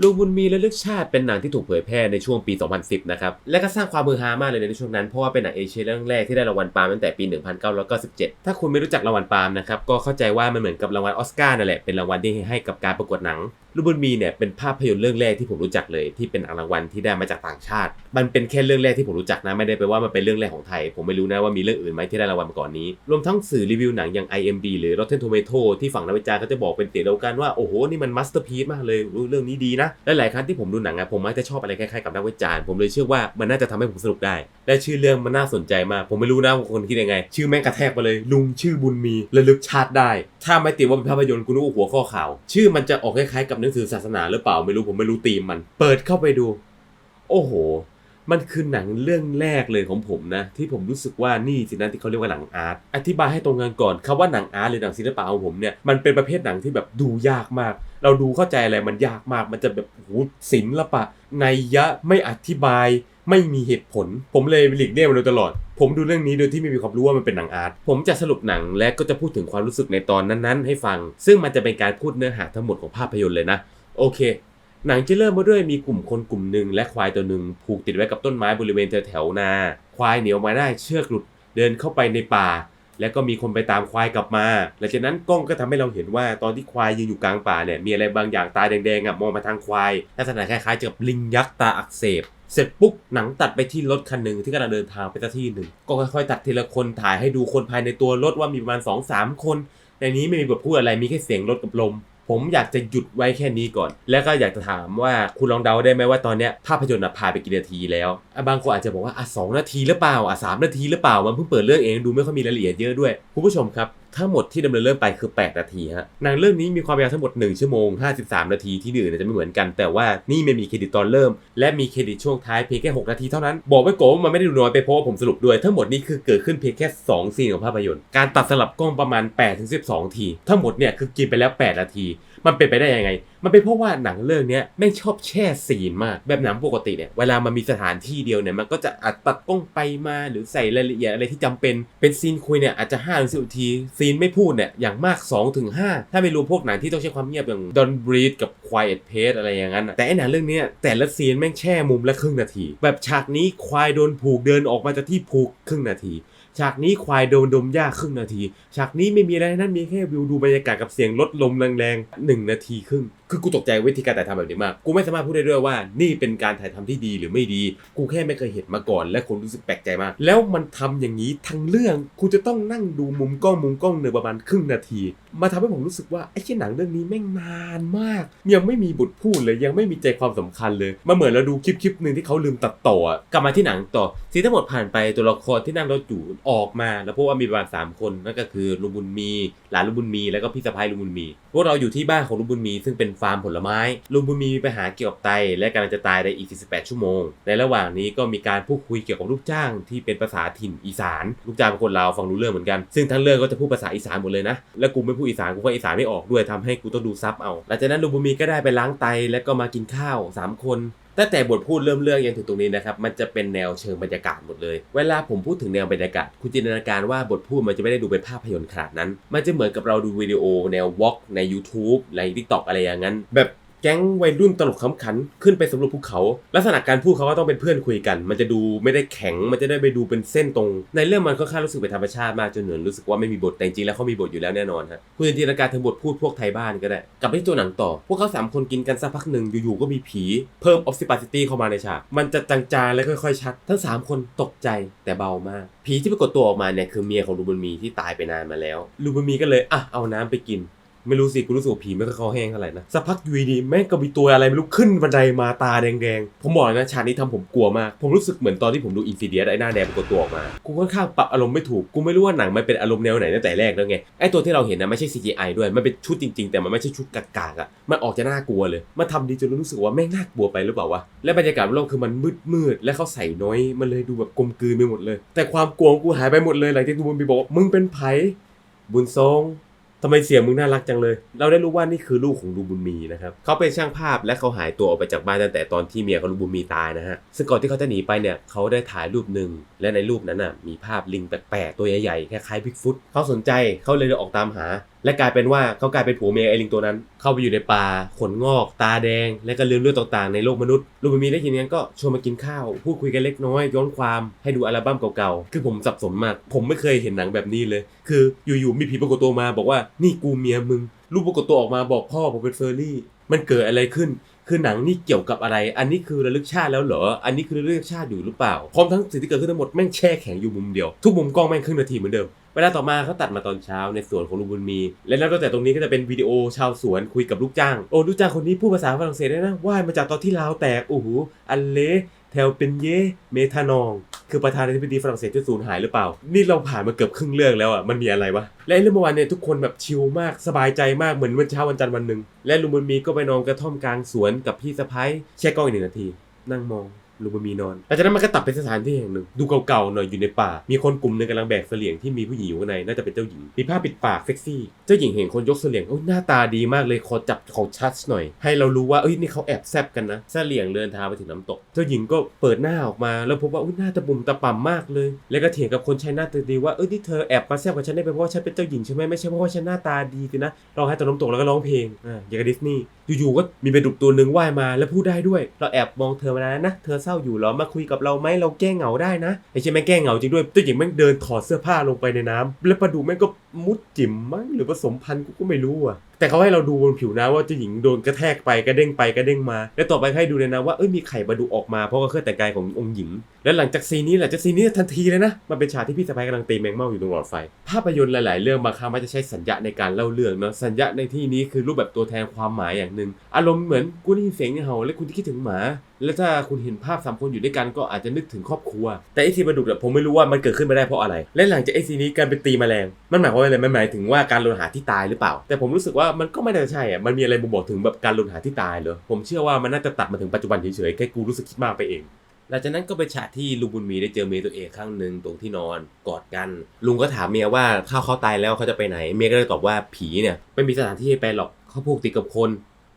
ลูกบุญมีและลึกชาติเป็นหนังที่ถูกเผยแพร่ในช่วงปี 2010 นะครับ และก็สร้างความมือฮามากเลยในช่วงนั้น เพราะว่าเป็นหนังเอเชียเรื่องแรกที่ได้รางวัลปาล์มตั้งแต่ปี 1997 ถ้าคุณไม่รู้จักรางวัลปาล์มนะครับ ก็เข้าใจว่ามันเหมือนกับรางวัลออสการ์นั่นแหละ เป็นรางวัลที่ให้กับการประกวดหนัง ลูกบุญมีเนี่ยเป็นภาพยนตร์เรื่องแรกที่ผมรู้จักเลยที่เป็นรางวัลที่ได้มาจากต่างชาติ มันเป็นแค่เรื่องแรกที่ผมรู้จักนะไม่ได้แปลว่ามันเป็นเรื่องแรกของไทย ผมไม่รู้นะว่ามีเรื่องอื่นไหมที่ได้รางวัลมาก่อนนี้ รวมทั้งสื่อรีวิวหนังอย่าง IMD หรือ Rotten Tomato ที่ฝั่งนักวิจารณ์เขาจะบอกเป็นเสียงเดียวกันว่าโอ้โหนี่มันมาสเตอร์พีซมากเลยเรื่องนี้ดีนะและหลายครั้งที่ผมดูหนังอะผมมักจะชอบอะไรคล้ายๆกับนักวิจารณ์ผมเลยเชื่อว่ามันน่าจะทำให้ผมสนุกได้ และชื่อเรื่องมันน่าสนใจมากผมไม่รู้นะคนคิดยังไง ชื่อแม่งกระแทกมาเลย ลุงชื่อบุญมีระลึกชาติได้ ถ้าไม่ติดว่าเป็นภาพยนตร์กูนึกว่าหัวข้อข่าว ชื่อมันจะออกคล้ายๆกับหนังสือศาสนาหรือเปล่าไม่รู้ผมไม่รู้ธีมมัน เปิดเข้าไปดู โอ้โห มันคือหนังเรื่องแรกเลยของผมนะ ที่ผมรู้สึกว่านี่สินะที่เขาเรียกว่าหนังอาร์ตอธิบายให้ตรงกันก่อนคำว่าหนังอาร์ตหรือหนังศิลปะของผมเนี่ยมันเป็นประเภทหนังที่แบบดูยากมาก เราดูเข้าใจอะไรมันยากมาก มันจะแบบโอ้โหศิลปะในยะไม่อธิบาย ไม่มีเหตุผล ผมเลยหลีกเลี่ยงมันโดยตลอด ผมดูเรื่องนี้โดยที่ไม่มีความรู้ว่ามันเป็นหนังอาร์ต ผมจะสรุปหนังและก็จะพูดถึงความรู้สึกในตอนนั้นๆ ให้ฟัง ซึ่งมันจะเป็นการพูดเนื้อหาทั้งหมดของภาพยนตร์เลยนะ โอเค หนังจะเริ่มมาด้วยมีกลุ่มคนกลุ่มหนึ่งและควายตัวหนึ่งผูกติดไว้กับต้นไม้บริเวณแถวๆนา ควายเหนียวมาได้เชือกหลุดเดินเข้าไปในป่า แล้วก็มีคนไปตามควายกลับมา หลังจากนั้นกล้องก็ทำให้เราเห็นว่าตอนที่ควายยืนอยู่กลางป่าเนี่ยมีอะไรบางอย่างตาแดงๆอะมองมาทางควายลักษณะคล้ายๆกับลิงยักษ์ตาอักเสบ เสร็จปุ๊บหนังตัดไปที่รถคันหนึ่งที่กำลังเดินทางไปที่หนึ่งก็ค่อยๆ ตัดทีละคนถ่ายให้ดูคนภายในตัวรถว่ามีประมาณ2อสามคน ในนี้ไม่มีบทพูดอะไรมีแค่เสียงรถกับลม ผมอยากจะหยุดไว้แค่นี้ก่อน แล้วก็อยากจะถามว่าคุณลองเดาได้ไหมว่าตอนเนี้ยภาพยนตร์ผ่านไปกี่นาทีแล้ว บางคนอาจจะบอกว่าอะสองนาทีหรือเปล่าอะสามนาทีหรือเปล่ามันเพิ่งเปิดเรื่องเองดูไม่ค่อยมีรายละเอียดเยอะด้วยคุณผู้ชมครับ ทั้งหมดที่ดำเนินเรื่องไปคือ 8 นาทีฮะหนังเรื่องนี้มีความยาวทั้งหมด 1 ชั่วโมง 53 นาทีที่อื่นจะไม่เหมือนกัน แต่ว่านี่ไม่มีเครดิตตอนเริ่ม และมีเครดิตช่วงท้ายเพียงแค่ 6 นาทีเท่านั้น บอกไว้ก่อนว่ามันไม่ได้ดูน้อยไปเพราะว่าผมสรุปด้วย ทั้งหมดนี้คือเกิดขึ้นเพียงแค่ 2 ซีนของภาพยนตร์ การตัดสลับกล้องประมาณ 8-12 ที ทั้งหมดเนี่ยคือกินไปแล้ว 8 นาที มันเป็นไปได้ยังไง มันเป็นเพราะว่าหนังเรื่องนี้ยไม่งชอบแช่ซีนมาก แบบหนังปกติเนี่ย เวลามันมีสถานที่เดียวเนี่ย มันก็จะอัดตัดกล้องไปมาหรือใส่รายละเอียดอะไรที่จำเป็น เป็นซีนคุยเนี่ยอาจจะ5้าถึงสิที ซีนไม่พูดเนี่ยอย่างมาก2ถึง5ถ้าไม่รวมพวกหนังที่ต้องใช้ความเงียบอย่าง Don't Breathe กับ Quiet pace อะไรอย่างนั้น แต่ไอหนังเรื่องนี้แต่ละซีนแม่งแช่มุมละครึ่งนาที แบบฉากนี้ควายโดนผูกเดินออกมาจากที่ผูกครึ่งนาที ฉากนี้ควายโดนดมหญ้าครึ่งนาที ฉากนี้ไม่มีอะไรนั่นมีแค่วิวดูบรรยากาศกับเสียงรถลมแรงๆหนึ่งนาทีครึ่ง คือกูตกใจวิธีการถ่ายทำแบบนี้มาก กูไม่สามารถพูดได้ด้วยว่า นี่เป็นการถ่ายทำที่ดีหรือไม่ดี กูแค่ไม่เคยเห็นมาก่อน และคนรู้สึกแปลกใจมาก แล้วมันทำอย่างนี้ทั้งเรื่อง กูจะต้องนั่งดูมุมกล้องมุมกล้องเนยประมาณครึ่งนาที มาทำให้ผมรู้สึกว่าไอ้เช่นหนังเรื่องนี้แม่งนานมาก ยังไม่มีบทพูดเลยยังไม่มีใจความสำคัญเลยมาเหมือนเราดูคลิปคลิปหนึ่งที่เขาลืมตัดต่อกลับมาที่หนังต่อซีทั้งหมดผ่านไปตัวละครที่นั่งรถอยู่ออกมา แล้วพบว่ามีประมาณสามคนนั่นก็คือลุงบุญมีหลานลุงบุญมีแล้วก็พี่สะพ้ายลุงบุญมีพวกเราอยู่ที่บ้านของลุงบุญมีซึ่งเป็นฟาร์มผลไม้ลุงบุญมีมีปัญหาเกี่ยวกับไตและกำลังจะตายในอีก 48 ชั่วโมง ในระหว่างนี้ก็มีการพูดคุยเกี่ยวกับลูกจ้างที่เป็นภาษาถิ่นอีสาน ลูกจ้างเป็นคนลาวฟังรู้เรื่องเหมือนกัน ซึ่งทั้งเรื่องก็จะพูดภาษาอีสานหมดเลยนะและกูไม่พูดอีสานกูก็อีสานไม่ออกด้วยทำให้กูต้องดูซับเอาหลังจากนั้นลุงบุญมีก็ได้ไปล้างไตแล้วก็มากินข้าวสามคนตั้งแต่บทพูดเริ่มเรื่องยันถึงตรงนี้นะครับ มันจะเป็นแนวเชิงบรรยากาศหมดเลย เวลาผมพูดถึงแนวบรรยากาศ คุณจินตนาการว่าบทพูดมันจะไม่ได้ดูเป็นภาพยนตร์ขนาดนั้น มันจะเหมือนกับเราดูวิดีโอแนววอล์กใน YouTube ใน TikTok อะไรอย่างนั้น แบบ แก๊งวัยรุ่นตลกขำขันขึ้นไปสำรวจภูเขา ลักษณะการพูดเขาก็ต้องเป็นเพื่อนคุยกัน มันจะดูไม่ได้แข็งมันจะได้ไปดูเป็นเส้นตรง ในเรื่องมันค่อนข้างรู้สึกเป็นธรรมชาติมากจนเหมือนรู้สึกว่าไม่มีบทแต่จริงแล้วเขามีบทอยู่แล้วแน่นอนฮะคุณจินตนาการถึงบทพูดพวกไทยบ้านก็ได้กลับไปที่ตัวหนังต่อ พวกเขาสามคนกินกันสักพักหนึ่งอยู่ๆก็มีผีเพิ่มออฟซิปาซิตี้เข้ามาในฉากมันจะจางๆและค่อยๆชัด ทั้งสามคนตกใจแต่เบามากผีที่ปรากฏตัวออกมาเนี่ยคือเมียของลูบุญมีที่ตายไปนานมาแล้วลูบุญมีก็เลยอะเอาน้ำไปกิน ไม่รู้สิกูรู้สึกว่าผีไม่ค่อยเข้าแห้งเท่าไหร่นะสักพักอยูดีๆแม่งก็มีตัวอะไรไม่รู้ขึ้นบันไดมาตาแดงๆ ผมบอกเลยนะฉากนี้ทำผมกลัวมาก ผมรู้สึกเหมือนตอนที่ผมดูอินซิเดียไอ้หน้าแดงปรากฏตัวออกมา กูค่อนข้างปรับอารมณ์ไม่ถูก กูไม่รู้ว่าหนังมันเป็นอารมณ์แนวไหนตั้งแต่แรกแล้วไง ไอ้ตัวที่เราเห็นนะไม่ใช่ CGI ด้วย มันเป็นชุดจริง ๆ แต่มันไม่ใช่ชุดกากๆอะ มันออกจะน่ากลัวเลย มันทำดีจนรู้สึกว่าแม่งน่ากลัวไปหรือเปล่าวะ และบรรยากาศรอบคือมันมืดๆ และเขาใส่น้อย มันเลยดูแบบกลมกลืนไปหมดเลย แต่ความกลัวของกูหายไปหมดเลยหลังจากดูมันมีบอกว่ามึงเป็นไผบุญทรง ทำไมเสียงมึงน่ารักจังเลย เราได้รู้ว่านี่คือลูกของลุงบุญมีนะครับเขาเป็นช่างภาพและเขาหายตัวออกไปจากบ้านตั้งแต่ตอนที่เมียของลุงบุญมีตายนะฮะ ซึ่งก่อนที่เขาจะหนีไปเนี่ยเขาได้ถ่ายรูปหนึ่งและในรูปนั้นน่ะมีภาพลิงแปลกๆตัวใหญ่ๆคล้ายๆบิ๊กฟุตเขาสนใจเขาเลยเดินออกตามหา และกลายเป็นว่าเขากลายเป็นผัวเมียไอลิงตัวนั้น เข้าไปอยู่ในป่าขนงอก ตาแดง และก็เลือนเลือดต่างๆ ในโลกมนุษย์ลูกมีได้ยินงั้นก็ชวนมากินข้าว พูดคุยกันเล็กน้อย ย้อนความให้ดูอัลบั้มเก่าๆ คือผมสับสนมาก ผมไม่เคยเห็นหนังแบบนี้เลย คืออยู่ๆมีผีปรากฏตัวมาบอกว่านี่กูเมียมึงรูปปรากฏตัวออกมาบอกพ่อผมเป็นเฟอร์รี่ มันเกิดอะไรขึ้นคือหนังนี่เกี่ยวกับอะไร อันนี้คือระลึกชาติแล้วเหรอ อันนี้คือระลึกชาติอยู่หรือเปล่า พร้อมทั้งสิ่งที่เกิดขึ้นทั้งหมดแม่งแช่แข็งอยู่มุมเดียว ทุกมุมกล้องแม่งครึ่งนาทีเหมือนเดิม เวลาต่อมาเขาตัดมาตอนเช้าในสวนของลุงบุญมี และนับตั้งแต่ตรงนี้ก็จะเป็นวิดีโอชาวสวนคุยกับลูกจ้าง โอ้ลูกจ้างคนนี้พูดภาษาฝรั่งเศสได้นะว่ายมาจากตอนที่ลาวแตกโอ้โหอันเลแถวเป็นเยเมทานอง คือประธานาธิบดีฝรั่งเศสที่สูญหายหรือเปล่า นี่เราผ่านมาเกือบครึ่งเรื่องแล้วอะมันมีอะไรวะ และเรื่องเมื่อวานเนี่ยทุกคนแบบชิลมากสบายใจมากเหมือนวันเช้าวันจันทร์วันหนึ่งและลุงบุญมีก็ไปนอนกระท่อมกลางสวนกับพี่สะพ้ายแช่กล้องอีกหนึ่งนาที นั่งมอง ลุงบุญมีนอนหลังจากนั้นมันก็ตัดไปสถานที่แห่งหนึ่ง ดูเก่าๆหน่อยอยู่ในป่า มีคนกลุ่มหนึ่งกำลังแบกเสลี่ยงที่มีผู้หญิงอยู่ข้างในน่าจะเป็นเจ้าหญิงมีผ้าปิดปากเซ็กซี่เจ้าหญิงเห็นคนยกเสลี่ยงโอ้ยหน้าตาดีมากเลยขอจับขอชัดหน่อย ให้เรารู้ว่าเอ้ยนี่เขาแอบแซบกันนะเสลี่ยงเดินทางไปถึงน้ำตก เจ้าหญิงก็เปิดหน้าออกมาแล้วพบว่าอุ้ยหน้าตะบุ่มตะป่ำมากเลย แล้วก็เถียงกับคนใช้หน้าตาดีว่าเอ้ยนี่เธอแอบมาแซบกับฉันได้เป็นเพราะว่าฉันเป็นเจ้าหญิงใช่ไหมไม่ใช่เพราะว่าฉันหน้าตาดีสินะร้องไห้ตอนน้ำตกแล้วก็ร้องเพลงอ่าอย่างกับดิสนีย์ อยู่ๆก็มีปลาดุกตัวหนึ่งว่ายมาแล้วพูดได้ด้วย เราแอบมองเธอมานานนะ เธอเศร้าอยู่หรอมาคุยกับเราไหมเราแก้เหงาได้นะไอ้ใช่ไหมแก้เหงาจริงด้วยตัวหญิงแม่งเดินถอดเสื้อผ้าลงไปในน้ำแล้วปลาดุกแม่งก็มุดจิ๋มมั้งหรือผสมพันธุ์กูก็ไม่รู้อะ แต่เขาให้เราดูบนผิวน้ำว่าเจ้าหญิงโดนกระแทกไปกระเด้งไปกระเด้งมา แล้วต่อไปให้ดูเลยนะว่าเอ้ยมีไข่ปลาดุออกมาเพราะว่าเครื่องแต่งกายขององค์หญิง และหลังจากซีนนี้แหละจากซีนนี้ทันทีเลยนะมันเป็นฉากที่พี่สะพายกำลังตีแมงเม่าอยู่ตรงหลอดไฟ ภาพยนตร์หลาย ๆ เรื่องบางครั้งมันจะใช้สัญญาในการเล่าเรื่องเนาะสัญญาในที่นี้คือรูปแบบตัวแทนความหมายอย่างหนึ่งอารมณ์เหมือนกูได้ยินเสียงเห่าและคุณที่คิดถึงหมา แล้วถ้าคุณเห็นภาพสามคนอยู่ด้วยกันก็อาจจะนึกถึงครอบครัว แต่ไอซีปลาดุกเนี่ยผมไม่รู้ว่ามันเกิดขึ้นมาได้เพราะอะไร และหลังจากไอซีนี้การไปตีแมลงมันหมายความว่าอะไรมันหมายถึงว่าการลนหาที่ตายหรือเปล่า แต่ผมรู้สึกว่ามันก็ไม่น่าจะใช่อะมันมีอะไรบ่งบอกถึงแบบการลนหาที่ตายเหรอผมเชื่อว่ามันน่าจะตัดมาถึงปัจจุบันเฉยๆแค่กูรู้สึกคิดมากไปเองหลังจากนั้นก็เป็นฉากที่ลุงบุญมีได้เจอเมียตัวเองครั้งหนึ่งตรงที่นอนกอดกัน ลุงก็ถามเมียว่าถ้าเขาตายแล้วเขาจะไปไหน เมียก็เลยตอบว่าผีเนี่ยไม่มีสถานที่ให้ไปหรอกเขาผูกติดกับคน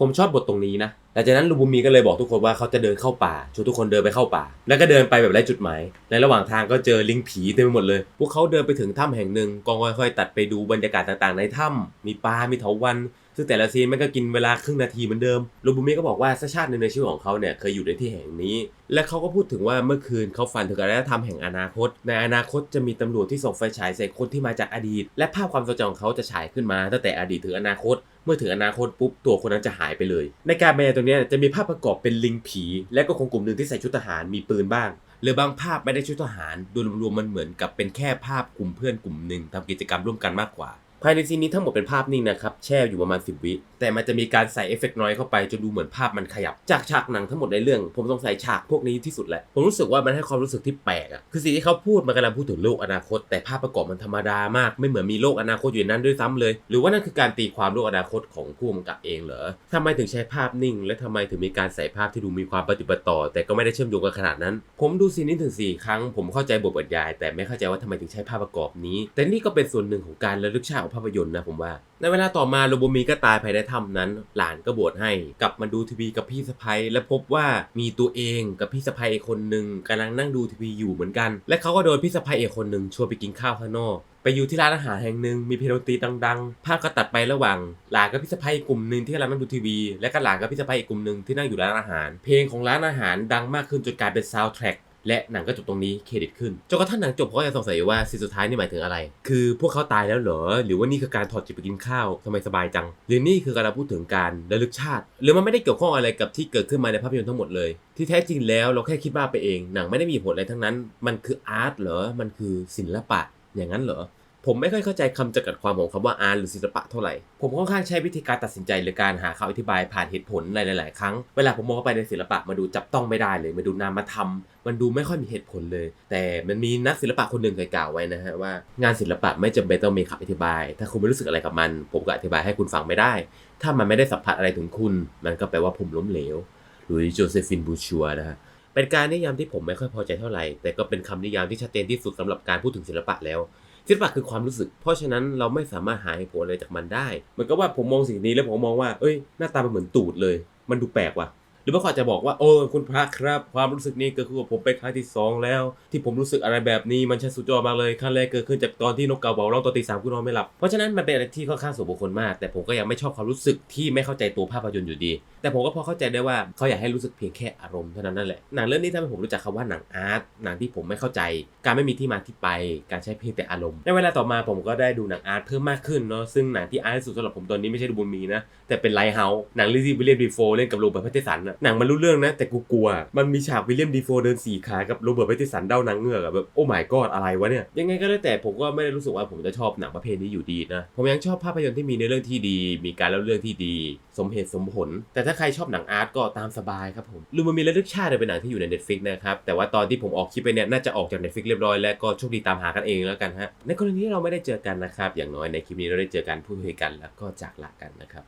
ผมชอบบทตรงนี้นะ หลังจากนั้นลุงบุมีก็เลยบอกทุกคนว่าเขาจะเดินเข้าป่าชวนทุกคนเดินไปเข้าป่า แล้วก็เดินไปแบบไร้จุดหมายในระหว่างทางก็เจอลิงผีเต็มไปหมดเลย พวกเขาเดินไปถึงถ้ำแห่งหนึ่งก็ค่อยๆ ตัดไปดูบรรยากาศต่างๆ ในถ้ำมีปลา มีเถาวัลย์ซึ่งแต่ละซีนมันก็กินเวลาครึ่งนาทีเหมือนเดิมลุงบุมีก็บอกว่าสักชาติหนึ่งในชีวิตของเขาเนี่ยเคยอยู่ในที่แห่งนี้ และเขาก็พูดถึงว่าเมื่อคืนเขาฝันถึงอารยธรรมแห่งอนาคต ในอนาคตจะมีตำรวจที่ส่งไฟฉายใส่คนที่มาจากอดีต และภาพความทรงจำของเขาจะฉายขึ้นมาตั้งแต่อดีตถึงอนาคต เมื่อถึงอนาคตปุ๊บตัวคนนั้นจะหายไปเลย ในการบรรยายตรงนี้จะมีภาพประกอบเป็นลิงผี และก็คนกลุ่มหนึ่งที่ใส่ชุดทหารมีปืนบ้างหรือบางภาพไม่ได้ชุดทหารโดยรวมมันเหมือนกับเป็นแค่ภาพกลุ่มเพื่อนกลุ่มหนึ่งทำกิจกรรมร่วมกันมากกว่า ภายในซีนนี้ทั้งหมดเป็นภาพนิ่งนะครับแช่อยู่ประมาณ 10 วิ แต่มันจะมีการใส่เอฟเฟกต์น้อยเข้าไปจนดูเหมือนภาพมันขยับ จากฉากหนังทั้งหมดในเรื่อง ผมสงสัยฉากพวกนี้ที่สุดแหละ ผมรู้สึกว่ามันให้ความรู้สึกที่แปลกอะคือสิ่งที่เขาพูดมันกำลังพูดถึงโลกอนาคต แต่ภาพประกอบมันธรรมดามากไม่เหมือนมีโลกอนาคตอยู่ในนั้นด้วยซ้ำเลย หรือว่านั่นคือการตีความโลกอนาคตของผู้กำกับเองเหรอทำไมถึงใช้ภาพนิ่ง และทำไมถึงมีการใส่ภาพที่ดูมีความปฏิบัติต่อ แต่ก็ไม่ได้เชื่อมโยงกันขนาดนั้น ผมดูซีนนี้ถึงสี่ครั้ง ผมเข้าใจบทบรรยาย แต่ไม่เข้าใจว่าทำไมถึงใช้ภาพประกอบนี้ แต่นี่ก็เป็นส่วนหนึ่งของการระลึกชาติของภาพยนตร์นะผมว่า ในเวลาต่อมาโรโบมีก็ตายภายในถ้ำนั้น หลานก็บวชให้ กลับมาดูทีวีกับพี่สะพ้ยและพบว่ามีตัวเองกับพี่สะพ้ยอีกคนหนึ่งกำลังนั่งดูทีวีอยู่เหมือนกัน และเขาก็โดนพี่สะพ้ยอีกคนหนึ่งชวนไปกินข้าวข้างนอกไปอยู่ที่ร้านอาหารแห่งหนึ่งมีเพลงดนตรีดังๆ ภาพก็ตัดไประหว่าง หลานกับพี่สะพ้ยกกลุ่มหนึ่งที่กำลังนั่งดูทีวี และก็หลานกับพี่สะพ้ยอีกกลุ่มหนึ่งที่นั่งอยู่ร้านอาหาร เพลงของร้านอาหารดังมากขึ้นจนกลายเป็นซาวด์แทร็ก และหนังก็จบตรงนี้เครดิตขึ้นจนกระทั่งหนังจบเขาก็ยังสงสัยว่าซีนสุดท้ายนี่หมายถึงอะไร คือพวกเขาตายแล้วเหรอ หรือว่านี่คือการถอดจิตไปกินข้าวทำไมสบายจัง หรือนี่คือการพูดถึงการระลึกชาติ หรือมันไม่ได้เกี่ยวข้องอะไรกับที่เกิดขึ้นมาในภาพยนตร์ทั้งหมดเลย ที่แท้จริงแล้วเราแค่คิดบ้าไปเอง หนังไม่ได้มีผลอะไรทั้งนั้น มันคืออาร์ตเหรอ มันคือศิลปะอย่างนั้นเหรอ ผมไม่ค่อยเข้าใจคำจำกัดความของคำว่าอาร์ตหรือศิลปะเท่าไหร่ ผมค่อนข้างใช้วิธีการตัดสินใจหรือการหาคำอธิบายผ่านเหตุผลหลาย ๆ ครั้ง เวลาผมมองเข้าไปในศิลปะมาดูจับต้องไม่ได้เลยมาดูนามธรรมมันดูไม่ค่อยมีเหตุผลเลย แต่มันมีนักศิลปะคนหนึ่งเคยกล่าวไว้นะฮะว่างานศิลปะไม่จำเป็นต้องมีคำอธิบาย ถ้าคุณไม่รู้สึกอะไรกับมัน ผมก็อธิบายให้คุณฟังไม่ได้ ถ้ามันไม่ได้สัมผัสอะไรถึงคุณ มันก็แปลว่าผมล้มเหลวหลุยส์โจเซฟินบูชัวนะฮะเป็นการนิยามที่ผมไม่ค่อยพอใจเท่าไหร่ แต่ก็เป็นคำนิยามที่ชัดเจนที่สุดสำหรับการพูดถึงศิลปะแล้ว ศิลปะคือความรู้สึก เพราะฉะนั้นเราไม่สามารถหาเหตุผลอะไรจากมันได้เหมือนกับว่าผมมองสิ่งนี้แล้วผมมองว่า เอ้ย หน้าตามันเหมือนตูดเลย มันดูแปลกว่ะ หรือว่าเขาอาจจะบอกว่าโอ้คุณพระครับ ความรู้สึกนี้เก็คือว่าผมเป็นครั้งที่สองแล้ว ที่ผมรู้สึกอะไรแบบนี้มันช่างสุดยอดมากเลยครั้งแรกเกิดขึ้นจากตอนที่นกกาบอกร้องตอนตีสามคุณนอนไม่หลับ เพราะฉะนั้นมันเป็นอะไรที่ค่อนข้างส่วนบุคคลมาก แต่ผมก็ยังไม่ชอบความรู้สึกที่ไม่เข้าใจตัวภาพยนตร์อยู่ดี แต่ผมก็พอเข้าใจได้ว่าเขาอยากให้รู้สึกเพียงแค่อารมณ์เท่านั้นนั่นแหละหนังเรื่องนี้ทำให้ผมรู้จักคำว่าหนังอาร์ตหนังที่ผมไม่เข้าใจ การไม่มีที่มาที่ไป การใช้เพียงแต่อารมณ์ในเวลาต่อมาผมก็ได้ดูหนังอาร์ตเพิ่มมากขึ้นเนาะซึ่งหนังที่อาร์ตสุดสำหรับผมตอนนี้ไม่ใช่ดูบุญมีนะแต่เป็นไลท์เฮาส์หนังที่วิลเลียมดีโฟเล่นกับโรเบิร์ตแพตติสันน่ะหนังมันรู้เรื่องนะ แต่กูกลัว มันมีฉากวิลเลียมดีโฟเดินสี่ขากับโรเบิร์ตแพตติสันเด้านางเงือกอะแบบโอ้ my god อะไรวะเนี่ย ยังไงก็แล้วแต่ผมก็ไม่ได้รู้สึกว่าผมจะชอบหนังประเภทนี้อยู่ดีนะ ผมยังชอบภาพยนตร์ที่มีเนื้อเรื่องที่ดี มีการเล่าเรื่องที่ดี สมเหตุสมผล แต่ถ้าใครชอบหนังอาร์ตก็ตามสบายครับผมลูมันมีระลึกชาติเนี่ยเป็นหนังที่อยู่ใน Netflix นะครับแต่ว่าตอนที่ผมออกคลิปไปเนี่ยน่าจะออกจาก Netflix เรียบร้อยแล้วก็โชคดีตามหากันเองแล้วกันฮะในกรณีที่เราไม่ได้เจอกันนะครับอย่างน้อยในคลิปนี้เราได้เจอกันพูดคุยกันแล้วก็จากลากันนะครับ